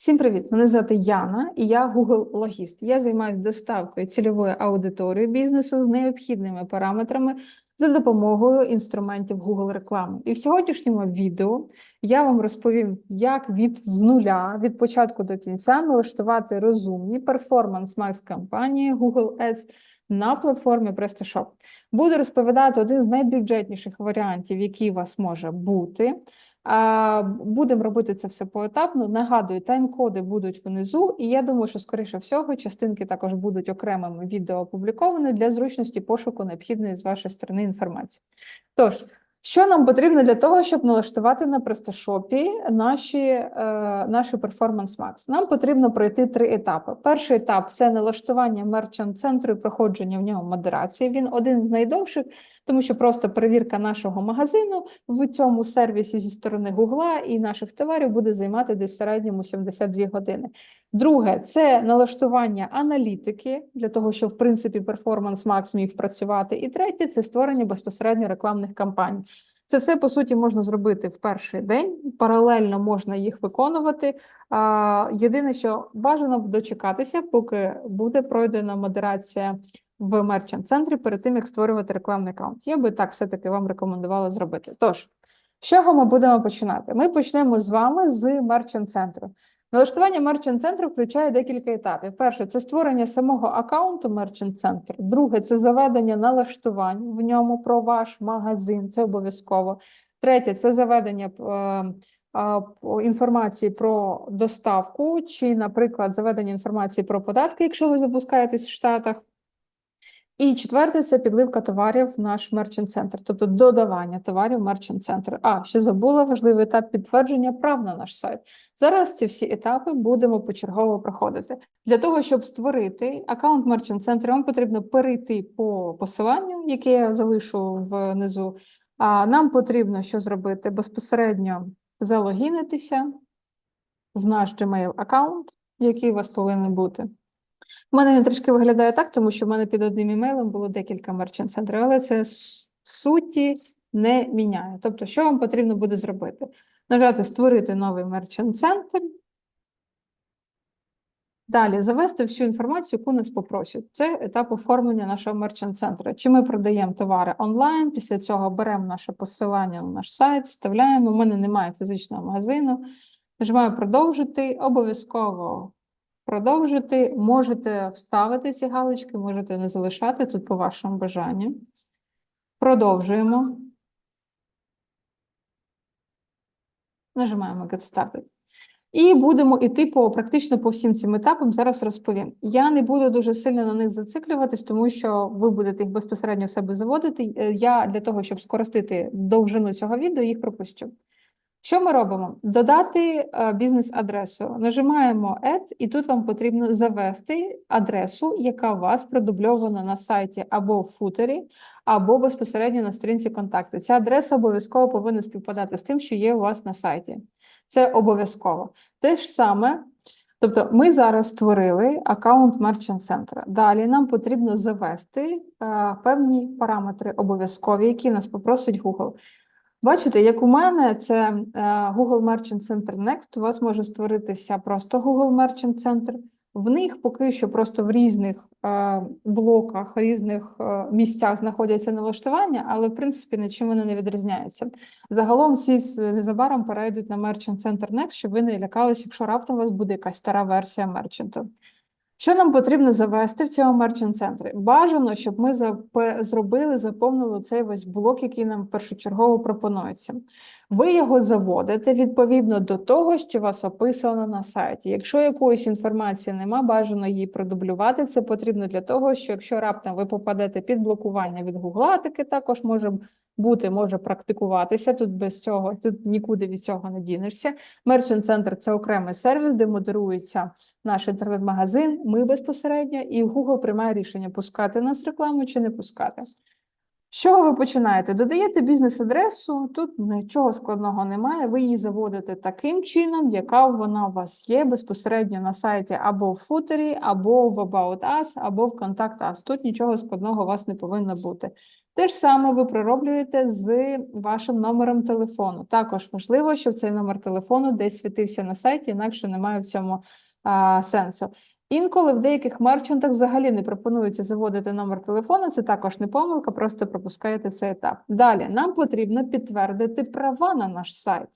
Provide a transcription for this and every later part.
Всім привіт! Мене звати Яна і я Google Логіст. Я займаюся доставкою цільової аудиторії бізнесу з необхідними параметрами за допомогою інструментів Google реклами. І в сьогоднішньому відео я вам розповім, як від з нуля, від початку до кінця налаштувати розумні перформанс макс кампанії Google Ads на платформі PrestaShop. Буду розповідати один з найбюджетніших варіантів, який у вас може бути. Будемо робити це все поетапно. Нагадую, тайм-коди будуть внизу, і я думаю, що, скоріше всього, частинки також будуть окремими відео опубліковані для зручності пошуку необхідної з вашої сторони інформації. Тож, що нам потрібно для того, щоб налаштувати на PrestaShop наші, е, наші Performance Max? Нам потрібно пройти три етапи. Перший етап це налаштування мерчант центру і проходження в нього модерації. Він один з найдовших, тому що просто перевірка нашого магазину в цьому сервісі зі сторони Гугла і наших товарів буде займати десь в середньому 72 години. Друге, це налаштування аналітики для того, щоб в принципі Performance Max міг працювати. І третє це створення безпосередньо рекламних кампаній. Це все по суті можна зробити в перший день. Паралельно можна їх виконувати. Єдине, що бажано дочекатися, поки буде пройдена модерація в мерчант центрі перед тим, як створювати рекламний аккаунт. Я би так все-таки вам рекомендувала зробити. Тож, з чого ми будемо починати? Ми почнемо з вами з мерчант центру. Налаштування мерчант центру включає декілька етапів. Перше це створення самого аккаунту мерчант центр. Друге це заведення налаштувань в ньому про ваш магазин. Це обов'язково. Третє це заведення е, інформації про доставку, чи, наприклад, заведення інформації про податки, якщо ви запускаєтесь в Штатах. І четверте це підливка товарів в наш мерчант центр, тобто додавання товарів в мерчант центр. А ще забула важливий етап підтвердження прав на наш сайт. Зараз ці всі етапи будемо почергово проходити. Для того, щоб створити аккаунт мерчант центру, вам потрібно перейти по посиланню, яке я залишу внизу. А нам потрібно що зробити? Безпосередньо залогінитися в наш Gmail аккаунт, який у вас повинен бути. У мене він трішки виглядає так, тому що в мене під одним імейлом було декілька мерчант центрів, але це суті не міняє. Тобто, що вам потрібно буде зробити? Нажати Створити новий мерчант центр. Далі завести всю інформацію, яку нас попросять. Це етап оформлення нашого мерчант центру. Чи ми продаємо товари онлайн, після цього беремо наше посилання на наш сайт, вставляємо. У мене немає фізичного магазину. Нажимаю продовжити. Обов'язково продовжити. Можете вставити ці галочки, можете не залишати тут по вашому бажанню. Продовжуємо. Нажимаємо Get Started. І будемо йти по практично по всім цим етапам. Зараз розповім. Я не буду дуже сильно на них зациклюватись, тому що ви будете їх безпосередньо в себе заводити. Е, я для того, щоб скоростити довжину цього відео, їх пропустю. Що ми робимо? Додати е, бізнес-адресу. Нажимаємо Add, і тут вам потрібно завести адресу, яка у вас продубльована на сайті або в футері, або безпосередньо на сторінці контакти. Ця адреса обов'язково повинна співпадати з тим, що є у вас на сайті. Це обов'язково. Те ж саме. Тобто, ми зараз створили аккаунт Merchant Center. Далі нам потрібно завести е, певні параметри обов'язкові, які нас попросить Google. Бачите, як у мене це е, Google Merchant Center Next, у вас може створитися просто Google Merchant Center. В них поки що просто в різних е, блоках, різних е, місцях знаходяться налаштування, але в принципі нічим вони не відрізняються. Загалом всі незабаром перейдуть на Merchant Center Next, щоб ви не лякалися, якщо раптом у вас буде якась стара версія мерчанту. Що нам потрібно завести в цьому мерчант центрі? Бажано, щоб ми зробили, заповнили цей весь блок, який нам першочергово пропонується. Ви його заводите відповідно до того, що вас описано на сайті. Якщо якоїсь інформації нема, бажано її продублювати. Це потрібно для того, що якщо раптом ви попадете під блокування від Гугла, таке також може бути, може практикуватися. Тут без цього, тут нікуди від цього не дінешся. Merchant Center – це окремий сервіс, де модерується наш інтернет-магазин. Ми безпосередньо, і Google приймає рішення, пускати нас рекламу чи не пускати. З чого ви починаєте? Додаєте бізнес-адресу, тут нічого складного немає. Ви її заводите таким чином, яка вона у вас є безпосередньо на сайті або в футері, або в About Us, або в Contact Us. Тут нічого складного у вас не повинно бути. Те ж саме ви пророблюєте з вашим номером телефону. Також важливо, щоб цей номер телефону десь світився на сайті, інакше немає в цьому а, сенсу. Інколи в деяких мерчантах взагалі не пропонується заводити номер телефону, це також не помилка, просто пропускаєте цей етап. Далі нам потрібно підтвердити права на наш сайт.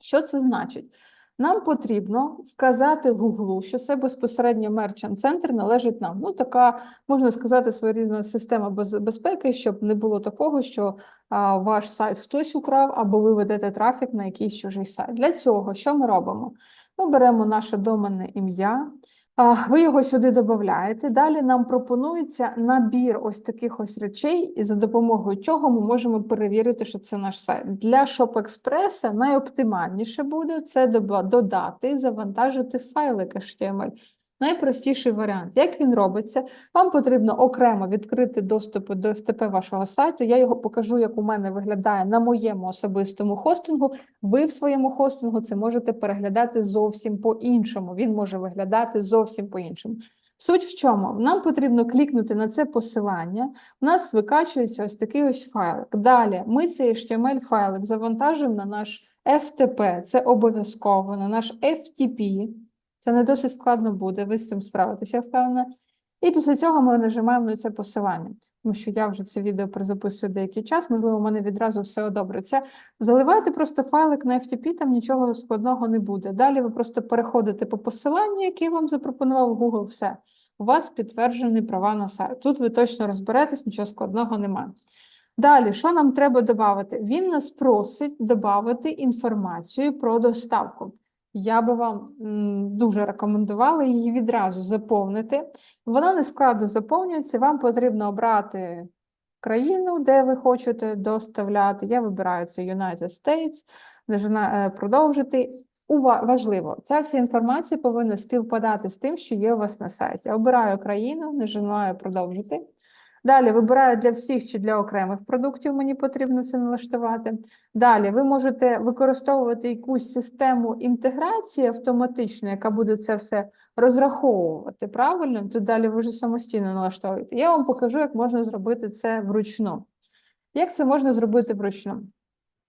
Що це значить? Нам потрібно вказати в Google, що це безпосередньо мерчант центр належить нам. Ну, така, можна сказати, своєрідна система без- безпеки, щоб не було такого, що а, ваш сайт хтось украв, або ви ведете трафік на якийсь чужий сайт. Для цього що ми робимо? Ми беремо наше доменне ім'я, ви його сюди додаєте. Далі нам пропонується набір ось таких ось речей, і за допомогою чого ми можемо перевірити, що це наш сайт. Для ShopExpress найоптимальніше буде це додати, завантажити файлик HTML. Найпростіший варіант. Як він робиться? Вам потрібно окремо відкрити доступ до FTP вашого сайту. Я його покажу, як у мене виглядає на моєму особистому хостингу. Ви в своєму хостингу це можете переглядати зовсім по-іншому. Він може виглядати зовсім по-іншому. Суть в чому? Нам потрібно клікнути на це посилання. У нас викачується ось такий ось файлик. Далі ми цей HTML-файлик завантажуємо на наш FTP, це обов'язково, на наш FTP. Це не досить складно буде, ви з цим справитеся, я впевнена. І після цього ми нажимаємо на це посилання, тому що я вже це відео перезаписую деякий час, можливо, у мене відразу все одобриться. Заливайте просто файлик на FTP, там нічого складного не буде. Далі ви просто переходите по посиланню, яке вам запропонував Google, все. У вас підтверджені права на сайт. Тут ви точно розберетесь, нічого складного немає. Далі, що нам треба додати? Він нас просить додати інформацію про доставку. Я би вам дуже рекомендувала її відразу заповнити. Вона не складно заповнюється. Вам потрібно обрати країну, де ви хочете доставляти. Я вибираю це United States, нажимаю продовжити. Важливо, ця вся інформація повинна співпадати з тим, що є у вас на сайті. Обираю країну, нажимаю продовжити. Далі вибираю для всіх чи для окремих продуктів, мені потрібно це налаштувати. Далі ви можете використовувати якусь систему інтеграції автоматично, яка буде це все розраховувати правильно. Тут далі ви вже самостійно налаштовуєте. Я вам покажу, як можна зробити це вручну. Як це можна зробити вручну?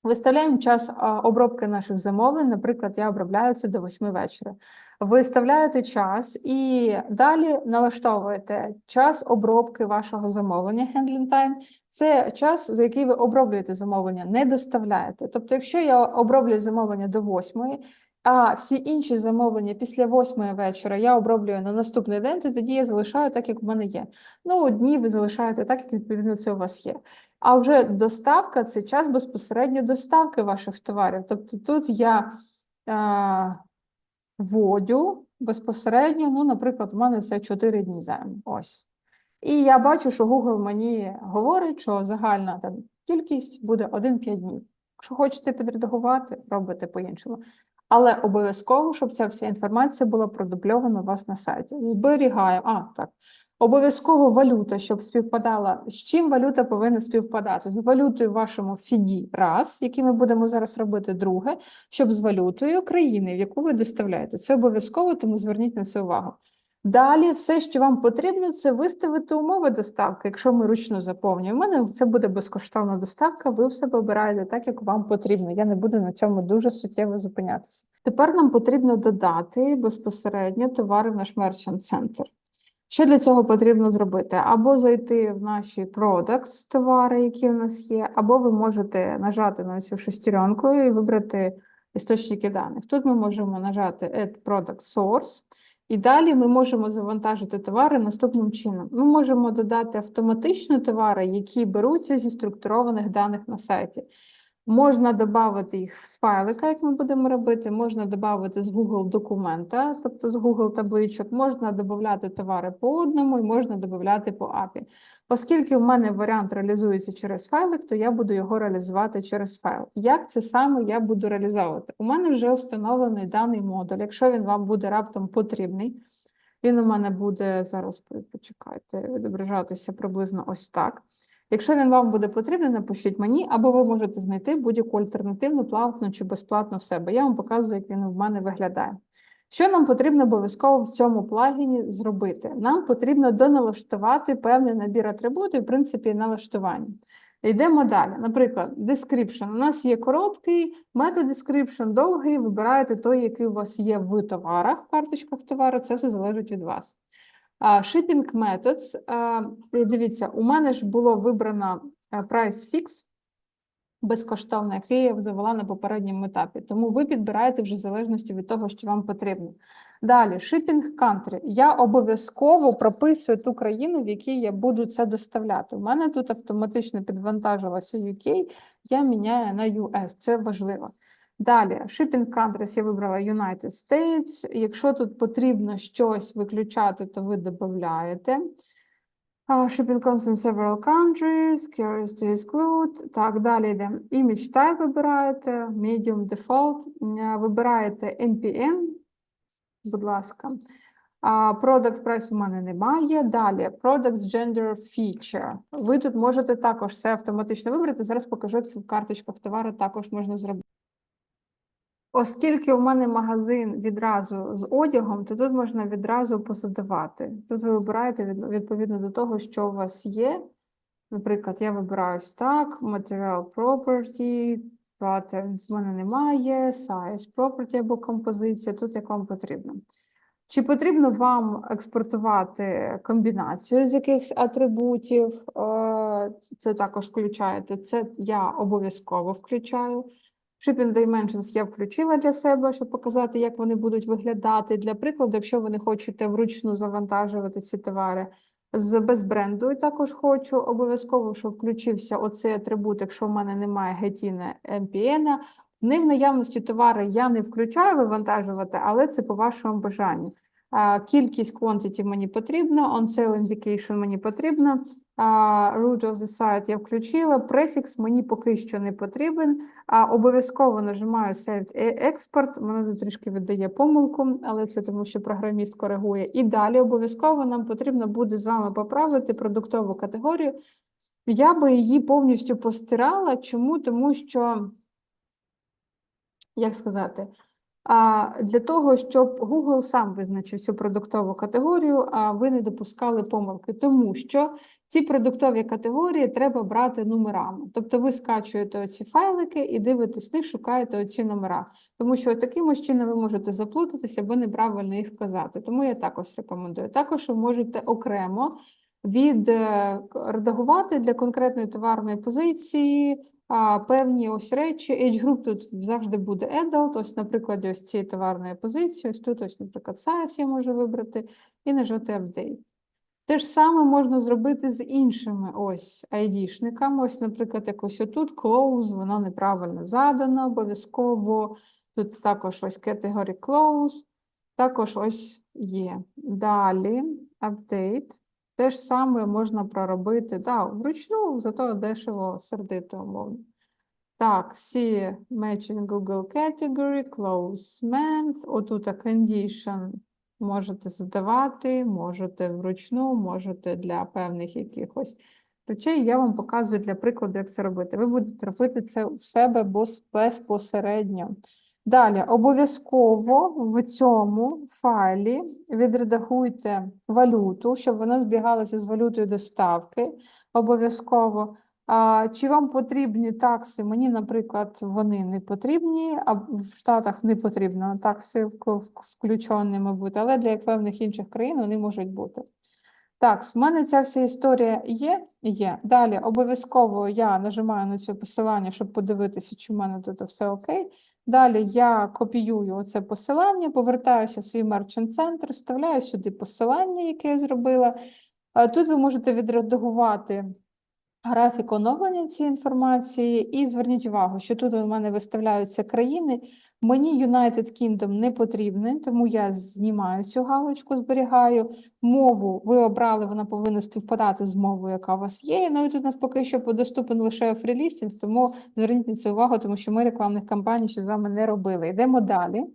Виставляємо час обробки наших замовлень. Наприклад, я обробляю це до 8 вечора. Виставляєте час і далі налаштовуєте час обробки вашого замовлення handling time. Це час, за який ви оброблюєте замовлення, не доставляєте. Тобто, якщо я оброблюю замовлення до 8, а всі інші замовлення після 8 вечора я оброблюю на наступний день, то тоді я залишаю так, як у мене є. Ну, дні ви залишаєте так, як відповідно це у вас є. А вже доставка це час безпосередньо доставки ваших товарів. Тобто тут я е, вводю безпосередньо, ну, наприклад, у мене це 4 дні займе. Ось. І я бачу, що Google мені говорить, що загальна там кількість буде 1-5 днів. Якщо хочете підредагувати, робите по-іншому. Але обов'язково, щоб ця вся інформація була продубльована у вас на сайті. Зберігаю, а так. Обов'язково валюта, щоб співпадала. З чим валюта повинна співпадати? З валютою вашому фіді раз, який ми будемо зараз робити, друге, щоб з валютою країни, в яку ви доставляєте. Це обов'язково, тому зверніть на це увагу. Далі, все, що вам потрібно, це виставити умови доставки, якщо ми ручно заповнюємо. У мене це буде безкоштовна доставка, ви в себе обираєте так, як вам потрібно. Я не буду на цьому дуже суттєво зупинятися. Тепер нам потрібно додати безпосередньо товари в наш мерчант центр. Що для цього потрібно зробити? Або зайти в наші products, товари, які у нас є, або ви можете нажати на цю шестеренку і вибрати істочники даних. Тут ми можемо нажати Add Product Source, і далі ми можемо завантажити товари наступним чином. Ми можемо додати автоматично товари, які беруться зі структурованих даних на сайті. Можна додати їх з файлика, як ми будемо робити, можна додати з Google документа, тобто з Google табличок, можна додати товари по одному і можна додати по API. Оскільки в мене варіант реалізується через файлик, то я буду його реалізувати через файл. Як це саме я буду реалізовувати? У мене вже встановлений даний модуль. Якщо він вам буде раптом потрібний, він у мене буде зараз почекайте, відображатися приблизно ось так. Якщо він вам буде потрібен, напишіть мені, або ви можете знайти будь-яку альтернативну платну чи безплатну в себе. Я вам показую, як він в мене виглядає. Що нам потрібно обов'язково в цьому плагіні зробити? Нам потрібно доналаштувати певний набір атрибутів, в принципі, налаштування. Йдемо далі. Наприклад, description. У нас є короткий, метод description довгий. Вибираєте той, який у вас є в товарах, в карточках товару. Це все залежить від вас. Shipping methods. Дивіться, у мене ж було вибрано а, price fix безкоштовно, який я завела на попередньому етапі. Тому ви підбираєте вже в залежності від того, що вам потрібно. Далі, shipping country. Я обов'язково прописую ту країну, в якій я буду це доставляти. У мене тут автоматично підвантажилося UK, я міняю на US. Це важливо. Далі, shipping countries я вибрала United States. Якщо тут потрібно щось виключати, то ви додаєте. Shipping costs in several countries, curious to exclude. Так, далі йде. Image type вибираєте, medium default, вибираєте MPN, будь ласка. Product price у мене немає. Далі, Product Gender Feature. Ви тут можете також все автоматично вибрати. Зараз покажу, як в карточках товару також можна зробити. Оскільки у мене магазин відразу з одягом, то тут можна відразу позадавати. Тут ви вибираєте відповідно до того, що у вас є. Наприклад, я вибираю так: Material Property, Pattern в мене немає, Size Property або композиція, тут як вам потрібно. Чи потрібно вам експортувати комбінацію з якихось атрибутів? Е, Це також включаєте. Це я обов'язково включаю. Shipping Dimensions я включила для себе, щоб показати, як вони будуть виглядати. Для прикладу, якщо ви не хочете вручну завантажувати ці товари з без бренду, і також хочу обов'язково, щоб включився оцей атрибут, якщо в мене немає гетіна MPN. В наявності товари я не включаю вивантажувати, але це по вашому бажанню. Кількість quantity мені потрібно, on sale indication мені потрібно, root of the site я включила, префікс мені поки що не потрібен. А обов'язково нажимаю Save e- Export. Мене тут трішки віддає помилку, але це тому, що програміст коригує. І далі обов'язково нам потрібно буде з вами поправити продуктову категорію. Я би її повністю постирала. Чому? Тому що, як сказати, для того, щоб Google сам визначив цю продуктову категорію, а ви не допускали помилки, тому що ці продуктові категорії треба брати номерами. Тобто ви скачуєте оці файлики і дивитесь них, шукаєте оці номера. Тому що таким чином ви можете заплутатися або неправильно їх вказати. Тому я також рекомендую. Також ви можете окремо від е, редагувати для конкретної товарної позиції а, певні ось речі. Age group тут завжди буде adult. Ось, наприклад, ось цієї товарної позиції. Ось тут, ось, наприклад, size я можу вибрати і нажати update. Те ж саме можна зробити з іншими ось ID-шниками. Ось, наприклад, якось отут close, воно неправильно задано, обов'язково. Тут також ось category close, також ось є. Далі update. Те ж саме можна проробити, да, вручну, зато дешево сердито, умовно. Так, see matching Google category, close month. Отут condition можете задавати, можете вручну, можете для певних якихось речей. Я вам показую для прикладу, як це робити. Ви будете робити це в себе безпосередньо. Далі, обов'язково в цьому файлі відредагуйте валюту, щоб вона збігалася з валютою доставки. Обов'язково. А, чи вам потрібні такси? Мені, наприклад, вони не потрібні, а в Штатах не потрібно такси вк- вк- включені, мабуть, але для певних інших країн вони можуть бути. Так, в мене ця вся історія є? Є. Далі обов'язково я нажимаю на це посилання, щоб подивитися, чи в мене тут все окей. Далі я копіюю оце посилання, повертаюся в свій мерчен центр, вставляю сюди посилання, яке я зробила. Тут ви можете відредагувати графік оновлення цієї інформації, і зверніть увагу, що тут у мене виставляються країни. Мені United Kingdom не потрібний, тому я знімаю цю галочку, зберігаю. Мову ви обрали, вона повинна співпадати з мовою, яка у вас є. І навіть у нас поки що доступен лише фрілістінг, тому зверніть на це увагу, тому що ми рекламних кампаній ще з вами не робили. Йдемо далі.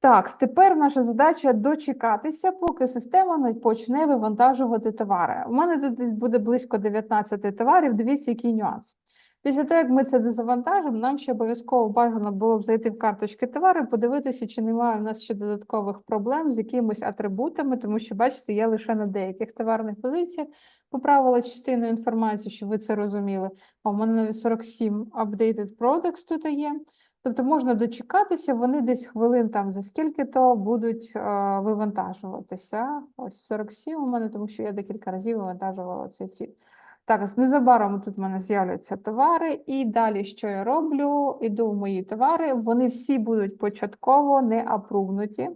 Так, тепер наша задача дочекатися, поки система не почне вивантажувати товари. У мене тут десь буде близько 19 товарів. Дивіться, який нюанс. Після того, як ми це дозавантажимо, нам ще обов'язково бажано було б зайти в карточки товари, подивитися, чи немає у нас ще додаткових проблем з якимись атрибутами, тому що, бачите, я лише на деяких товарних позиціях поправила частину інформації, щоб ви це розуміли. А у мене навіть 47 updated products тут є. Тобто можна дочекатися, вони десь хвилин там за скільки то будуть е, вивантажуватися. Ось 47 у мене, тому що я декілька разів вивантажувала цей фіт. Так, незабаром тут в мене з'являться товари, і далі, що я роблю, іду в мої товари. Вони всі будуть початково не апрувнуті.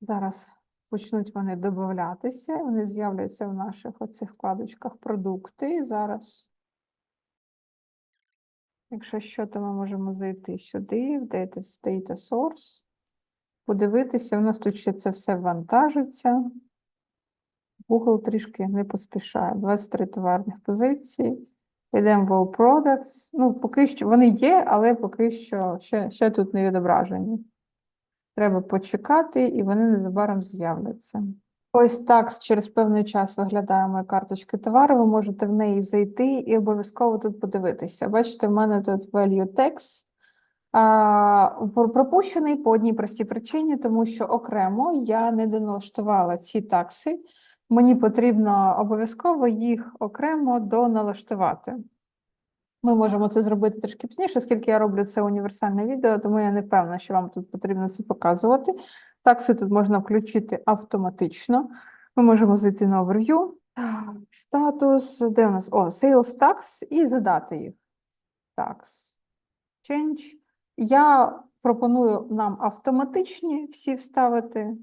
Зараз почнуть вони додатися, вони з'являться в наших оцих вкладочках продукти. Зараз, якщо що, то ми можемо зайти сюди, в Data, Data Source, подивитися. У нас тут ще це все вантажиться. Google трішки не поспішає. 23 товарних позиції. Йдемо в All Products. Ну, поки що вони є, але поки що ще, ще тут не відображені. Треба почекати, і вони незабаром з'являться. Ось так через певний час виглядає моя карточка товару. Ви можете в неї зайти і обов'язково тут подивитися. Бачите, в мене тут value text. Пропущений по одній простій причині, тому що окремо я не доналаштувала ці такси. Мені потрібно обов'язково їх окремо доналаштувати. Ми можемо це зробити трішки пізніше, оскільки я роблю це універсальне відео, тому я не певна, що вам тут потрібно це показувати. Такси тут можна включити автоматично. Ми можемо зайти на overview, статус, де у нас? О, sales tax і задати їх. Tax. Change. Я пропоную нам автоматичні всі вставити.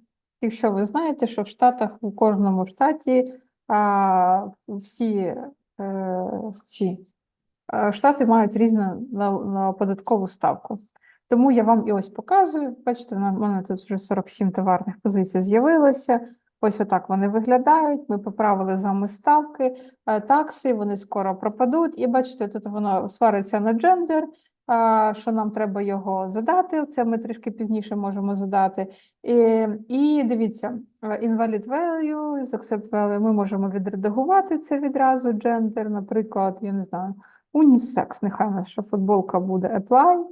Якщо ви знаєте, що в Штатах у кожному штаті а, всі е, ці штати мають різну на, на податкову ставку. Тому я вам і ось показую. Бачите, на- мене тут вже 47 товарних позицій з'явилося. Ось отак вони виглядають. Ми поправили з вами ставки, е, такси, вони скоро пропадуть. І бачите, тут воно свариться на джендер, що нам треба його задати. Це ми трішки пізніше можемо задати. І, і дивіться, е, invalid value, accept value, ми можемо відредагувати це відразу, gender, наприклад, я не знаю, unisex, нехай наша футболка буде apply.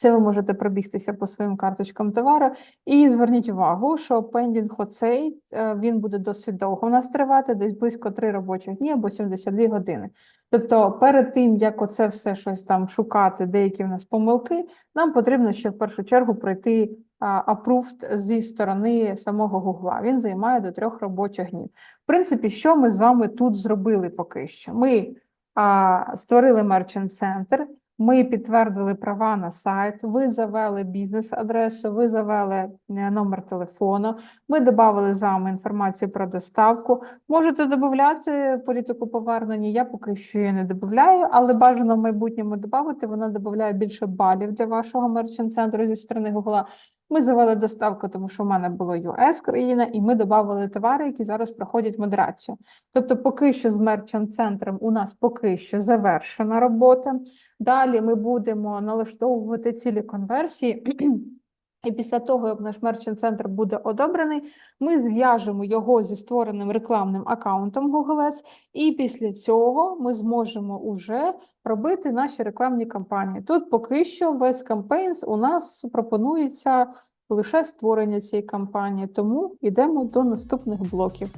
Це ви можете пробігтися по своїм карточкам товару. І зверніть увагу, що sale, е, він буде досить довго у нас тривати, десь близько 3 робочих дні або 72 години. Тобто, перед тим, як оце все щось там шукати, деякі в нас помилки, нам потрібно ще в першу чергу пройти а, approved зі сторони самого Гугла. Він займає до трьох робочих днів. В принципі, що ми з вами тут зробили поки що? Ми а, створили Merchant Center, ми підтвердили права на сайт, ви завели бізнес-адресу, ви завели е, номер телефону, ми додали з вами інформацію про доставку. Можете додати політику повернення, я поки що її не додаю, але бажано в майбутньому додати, вона додає більше балів для вашого мерчант-центру зі сторони Google. Ми завели доставку, тому що в мене було US країна, і ми додавали товари, які зараз проходять модерацію. Тобто, поки що з мерчем центром у нас поки що завершена робота. Далі ми будемо налаштовувати цілі конверсії. І після того, як наш мерчант центр буде одобрений, ми зв'яжемо його зі створеним рекламним аккаунтом Google Ads, і після цього ми зможемо уже робити наші рекламні кампанії. Тут поки що весь Campaigns у нас пропонується лише створення цієї кампанії, тому йдемо до наступних блоків.